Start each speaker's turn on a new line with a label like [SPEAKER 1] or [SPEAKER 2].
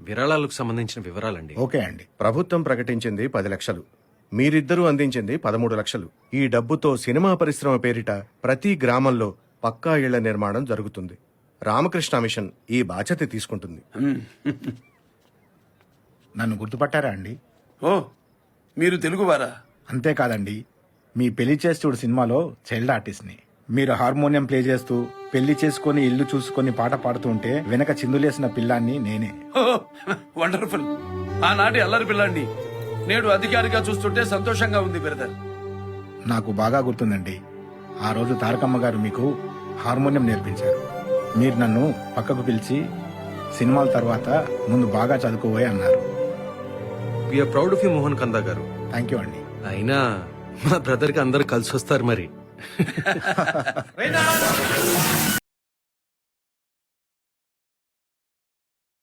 [SPEAKER 1] విరాళాలకు సంబంధించిన వివరాలండి.
[SPEAKER 2] ఓకే అండి.
[SPEAKER 3] ప్రభుత్వం ప్రకటించింది పది లక్షలు. మీరిద్దరూ అందించింది పదమూడు లక్షలు. ఈ డబ్బుతో సినిమా పరిశ్రమ పేరిట ప్రతి గ్రామంలో పక్కా ఇళ్ళ నిర్మాణం జరుగుతుంది. రామకృష్ణ మిషన్ ఈ బాధ్యత తీసుకుంటుంది.
[SPEAKER 2] నన్ను గుర్తుపట్టారా అండి?
[SPEAKER 4] ఓ మీరు తెలుగువారా?
[SPEAKER 2] అంతేకాదండి. మీ పెళ్ళి చేస్తుడు సినిమాలో చైల్డ్ ఆర్టిస్ట్ని మీరు హార్మోనియం ప్లే చేస్తూ పెళ్ళి చేసుకొని ఇల్లు చూసుకొని పాట పాడుతూ ఉంటే వెనక చిందులేసిన పిల్లాన్ని నేనే.
[SPEAKER 4] వండర్ఫుల్. ఆనాటి అల్లరి పిల్లండి నేడు అధికారిగా చూస్తుంటే సంతోషంగా ఉంది బ్రదర్.
[SPEAKER 2] నాకు బాగా గుర్తుందండి. ఆ రోజు తారకమ్మ గారు మీకు హార్మోనియం నేర్పించారు. మీరు నన్ను పక్కకు పిలిచి సినిమాల తర్వాత ముందు బాగా చదువుకోబోయే అన్నారు.
[SPEAKER 1] We are proud of you Mohan Kanda garu.
[SPEAKER 2] Thank you అండి.
[SPEAKER 1] అయినా మా బ్రదర్కి అందరు కలిసి వస్తారు మరి. Reynald!